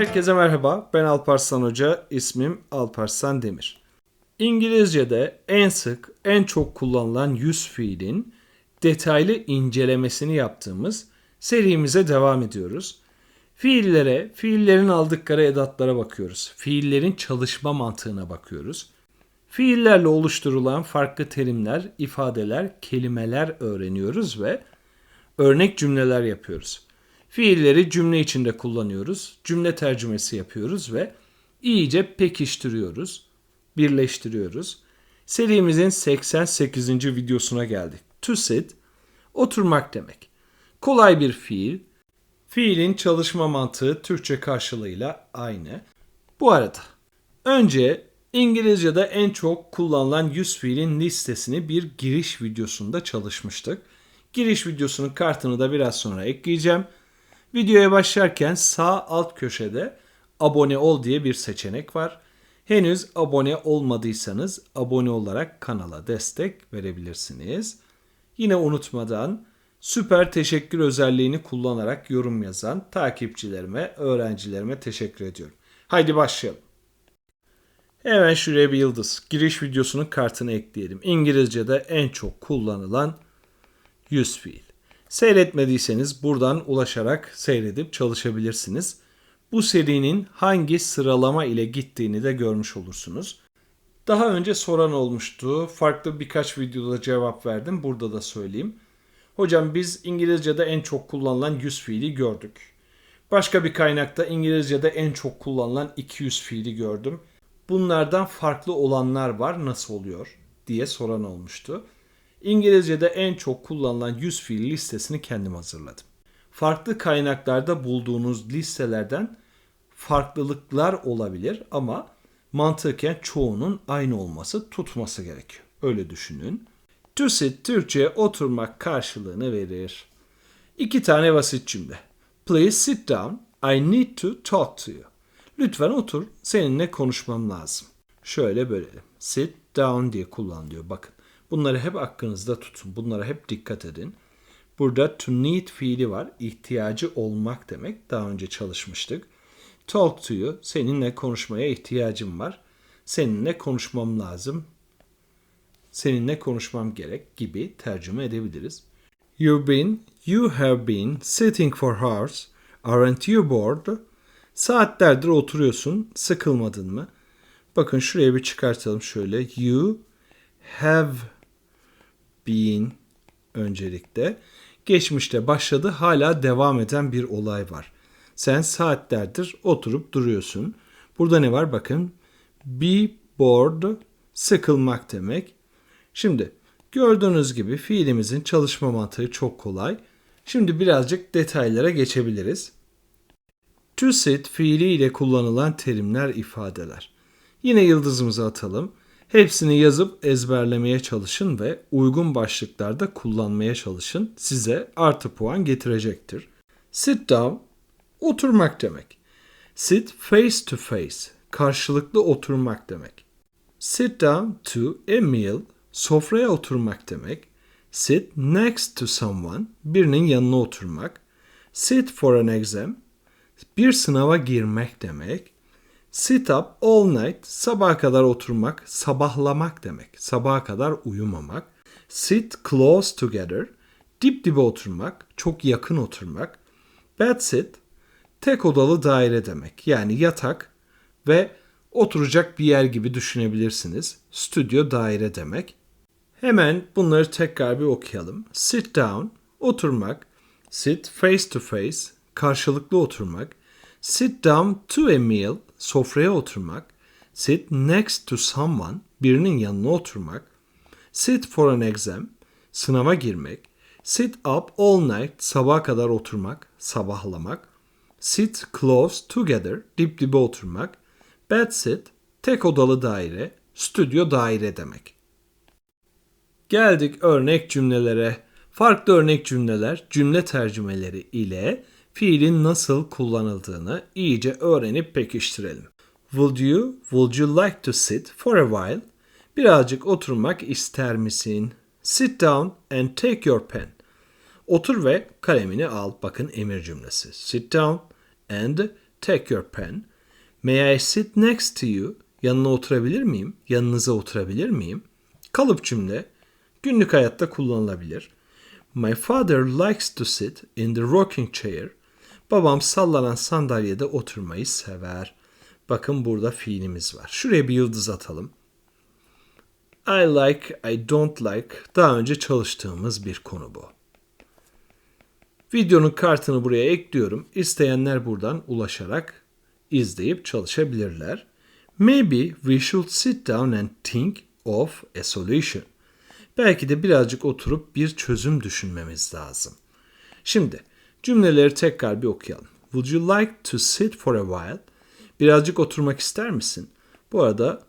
Herkese merhaba. Ben Alparslan Hoca. İsmim Alparslan Demir. İngilizce'de en sık, en çok kullanılan yüz fiilin detaylı incelemesini yaptığımız serimize devam ediyoruz. Fiillere, fiillerin aldıkları edatlara bakıyoruz. Fiillerin çalışma mantığına bakıyoruz. Fiillerle oluşturulan farklı terimler, ifadeler, kelimeler öğreniyoruz ve örnek cümleler yapıyoruz. Fiilleri cümle içinde kullanıyoruz. Cümle tercümesi yapıyoruz ve iyice pekiştiriyoruz, birleştiriyoruz. Serimizin 88. videosuna geldik. To sit, oturmak demek. Kolay bir fiil. Fiilin çalışma mantığı Türkçe karşılığıyla aynı. Bu arada önce İngilizce'de en çok kullanılan yüz fiilin listesini bir giriş videosunda çalışmıştık. Giriş videosunun kartını da biraz sonra ekleyeceğim. Videoya başlarken sağ alt köşede abone ol diye bir seçenek var. Henüz abone olmadıysanız abone olarak kanala destek verebilirsiniz. Yine unutmadan süper teşekkür özelliğini kullanarak yorum yazan takipçilerime, öğrencilerime teşekkür ediyorum. Haydi başlayalım. Hemen şuraya bir yıldız. Giriş videosunun kartını ekleyelim. İngilizce'de en çok kullanılan yüz fiil. Seyretmediyseniz buradan ulaşarak seyredip çalışabilirsiniz. Bu serinin hangi sıralama ile gittiğini de görmüş olursunuz. Daha önce soran olmuştu. Farklı birkaç videoda cevap verdim. Burada da söyleyeyim. Hocam biz İngilizce'de en çok kullanılan yüz fiili gördük. Başka bir kaynakta İngilizce'de en çok kullanılan 200 fiili gördüm. Bunlardan farklı olanlar var nasıl oluyor diye soran olmuştu. İngilizce'de en çok kullanılan 100 fiil listesini kendim hazırladım. Farklı kaynaklarda bulduğunuz listelerden farklılıklar olabilir ama mantıken çoğunun aynı olması tutması gerekiyor. Öyle düşünün. To sit Türkçe oturmak karşılığını verir. İki tane basit cümle. Please sit down. I need to talk to you. Lütfen otur. Seninle konuşmam lazım. Şöyle bölelim. Sit down diye kullanılıyor. Bakın. Bunları hep aklınızda tutun. Bunlara hep dikkat edin. Burada to need fiili var. İhtiyacı olmak demek. Daha önce çalışmıştık. Talk to you. Seninle konuşmaya ihtiyacım var. Seninle konuşmam lazım. Seninle konuşmam gerek gibi tercüme edebiliriz. You've been, you have been sitting for hours. Aren't you bored? Saatlerdir oturuyorsun. Sıkılmadın mı? Bakın şuraya bir çıkartalım şöyle. You have been öncelikle. Geçmişte başladı hala devam eden bir olay var. Sen saatlerdir oturup duruyorsun. Burada ne var bakın. Be bored sıkılmak demek. Şimdi gördüğünüz gibi fiilimizin çalışma mantığı çok kolay. Şimdi birazcık detaylara geçebiliriz. To sit fiiliyle kullanılan terimler, ifadeler. Yine yıldızımızı atalım. Hepsini yazıp ezberlemeye çalışın ve uygun başlıklarda kullanmaya çalışın. Size artı puan getirecektir. Sit down, oturmak demek. Sit face to face, karşılıklı oturmak demek. Sit down to a meal, sofraya oturmak demek. Sit next to someone, birinin yanına oturmak. Sit for an exam, bir sınava girmek demek. Sit up all night, sabaha kadar oturmak, sabahlamak demek. Sabaha kadar uyumamak. Sit close together, dip dibe oturmak, çok yakın oturmak. Bed sit, tek odalı daire demek. Yani yatak ve oturacak bir yer gibi düşünebilirsiniz. Stüdyo daire demek. Hemen bunları tekrar bir okuyalım. Sit down, oturmak. Sit face to face, karşılıklı oturmak. Sit down to a meal, sofraya oturmak. Sit next to someone, birinin yanına oturmak. Sit for an exam, sınava girmek. Sit up all night, sabaha kadar oturmak, sabahlamak. Sit close together, dip dibe oturmak. Bed sit, tek odalı daire, stüdyo daire demek. Geldik örnek cümlelere. Farklı örnek cümleler, cümle tercümeleri ile fiilin nasıl kullanıldığını iyice öğrenip pekiştirelim. Would you, would you like to sit for a while? Birazcık oturmak ister misin? Sit down and take your pen. Otur ve kalemini al. Bakın emir cümlesi. Sit down and take your pen. May I sit next to you? Yanına oturabilir miyim? Yanınıza oturabilir miyim? Kalıp cümle günlük hayatta kullanılabilir. My father likes to sit in the rocking chair. Babam sallanan sandalyede oturmayı sever. Bakın burada fiilimiz var. Şuraya bir yıldız atalım. I like, I don't like daha önce çalıştığımız bir konu bu. Videonun kartını buraya ekliyorum. İsteyenler buradan ulaşarak izleyip çalışabilirler. Maybe we should sit down and think of a solution. Belki de birazcık oturup bir çözüm düşünmemiz lazım. Şimdi cümleleri tekrar bir okuyalım. Would you like to sit for a while? Birazcık oturmak ister misin? Bu arada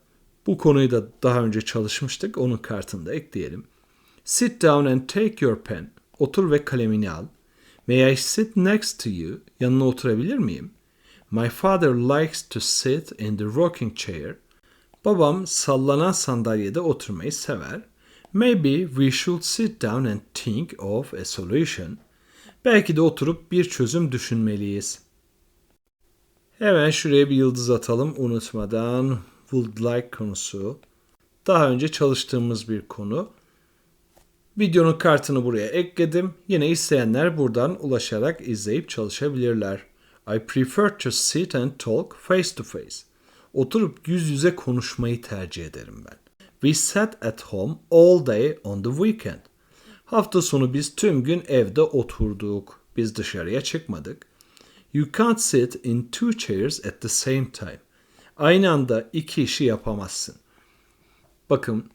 bu konuyu da daha önce çalışmıştık. Onun kartını da ekleyelim. Sit down and take your pen. Otur ve kalemini al. May I sit next to you? Yanına oturabilir miyim? My father likes to sit in the rocking chair. Babam sallanan sandalyede oturmayı sever. Maybe we should sit down and think of a solution. Belki de oturup bir çözüm düşünmeliyiz. Hemen şuraya bir yıldız atalım unutmadan. Would like konusu. Daha önce çalıştığımız bir konu. Videonun kartını buraya ekledim. Yine isteyenler buradan ulaşarak izleyip çalışabilirler. I prefer to sit and talk face to face. Oturup yüz yüze konuşmayı tercih ederim ben. We sat at home all day on the weekend. Hafta sonu biz tüm gün evde oturduk. Biz dışarıya çıkmadık. You can't sit in two chairs at the same time. Aynı anda iki işi yapamazsın. Bakın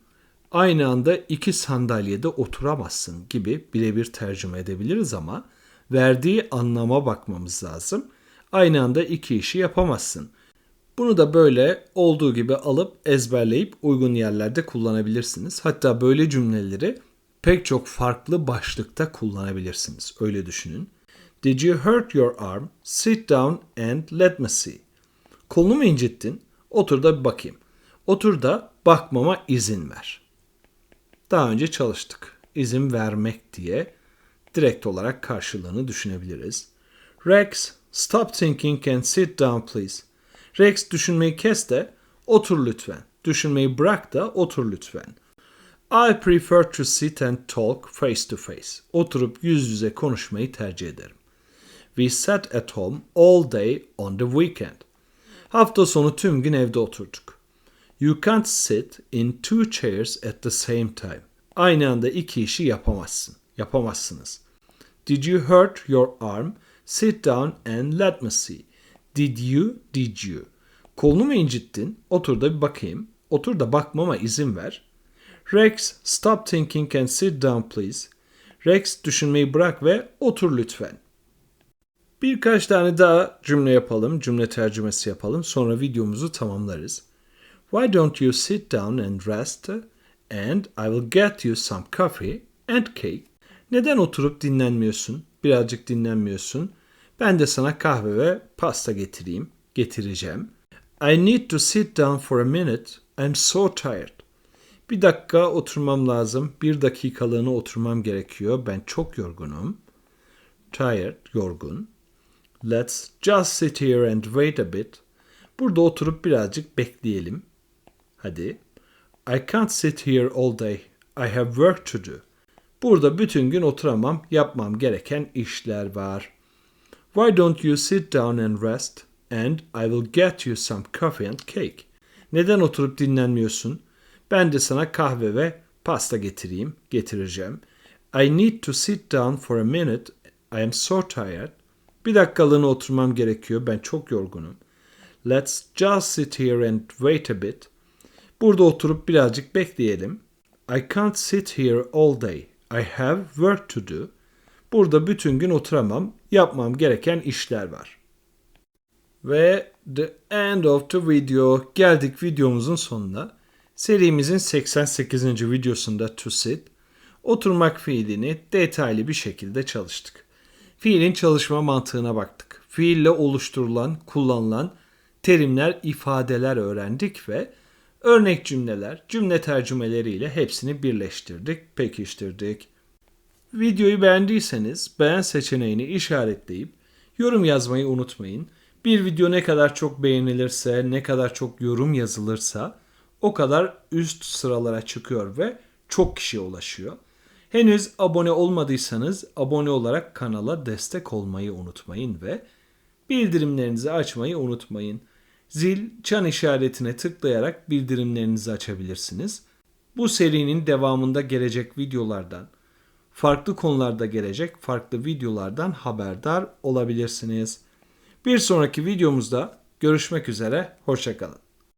aynı anda iki sandalyede oturamazsın gibi birebir tercüme edebiliriz ama verdiği anlama bakmamız lazım. Aynı anda iki işi yapamazsın. Bunu da böyle olduğu gibi alıp ezberleyip uygun yerlerde kullanabilirsiniz. Hatta böyle cümleleri pek çok farklı başlıkta kullanabilirsiniz. Öyle düşünün. Did you hurt your arm? Sit down and let me see. Kolunu mu incittin? Otur da bir bakayım. Otur da bakmama izin ver. Daha önce çalıştık. İzin vermek diye direkt olarak karşılığını düşünebiliriz. Rex, stop thinking and sit down please. Rex düşünmeyi kes de otur lütfen. Düşünmeyi bırak da otur lütfen. I prefer to sit and talk face to face. Oturup yüz yüze konuşmayı tercih ederim. We sat at home all day on the weekend. Hafta sonu tüm gün evde oturduk. You can't sit in two chairs at the same time. Aynı anda iki işi yapamazsın. Yapamazsınız. Did you hurt your arm? Sit down and let me see. Did you? Did you? Kolunu mu incittin? Otur da bir bakayım. Otur da bakmama izin ver. Rex, stop thinking and sit down please. Rex, düşünmeyi bırak ve otur lütfen. Birkaç tane daha cümle yapalım, cümle tercümesi yapalım. Sonra videomuzu tamamlarız. Why don't you sit down and rest and I will get you some coffee and cake. Neden oturup dinlenmiyorsun? Birazcık dinlenmiyorsun. Ben de sana kahve ve pasta getireyim, getireceğim. I need to sit down for a minute. I'm so tired. Bir dakika oturmam lazım. Bir dakikalığına oturmam gerekiyor. Ben çok yorgunum. Tired, yorgun. Let's just sit here and wait a bit. Burada oturup birazcık bekleyelim. Hadi. I can't sit here all day. I have work to do. Burada bütün gün oturamam. Yapmam gereken işler var. Why don't you sit down and rest and I will get you some coffee and cake. Neden oturup dinlenmiyorsun? Ben de sana kahve ve pasta getireyim, getireceğim. I need to sit down for a minute. I am so tired. Bir dakikalığına oturmam gerekiyor. Ben çok yorgunum. Let's just sit here and wait a bit. Burada oturup birazcık bekleyelim. I can't sit here all day. I have work to do. Burada bütün gün oturamam. Yapmam gereken işler var. Ve the end of the video. Geldik videomuzun sonuna. Serimizin 88. videosunda to sit, oturmak fiilini detaylı bir şekilde çalıştık. Fiilin çalışma mantığına baktık. Fiille oluşturulan, kullanılan terimler, ifadeler öğrendik ve örnek cümleler, cümle tercümeleriyle hepsini birleştirdik, pekiştirdik. Videoyu beğendiyseniz beğen seçeneğini işaretleyip yorum yazmayı unutmayın. Bir video ne kadar çok beğenilirse, ne kadar çok yorum yazılırsa o kadar üst sıralara çıkıyor ve çok kişiye ulaşıyor. Henüz abone olmadıysanız abone olarak kanala destek olmayı unutmayın ve bildirimlerinizi açmayı unutmayın. Zil, çan işaretine tıklayarak bildirimlerinizi açabilirsiniz. Bu serinin devamında gelecek videolardan, farklı konularda gelecek farklı videolardan haberdar olabilirsiniz. Bir sonraki videomuzda görüşmek üzere, hoşçakalın.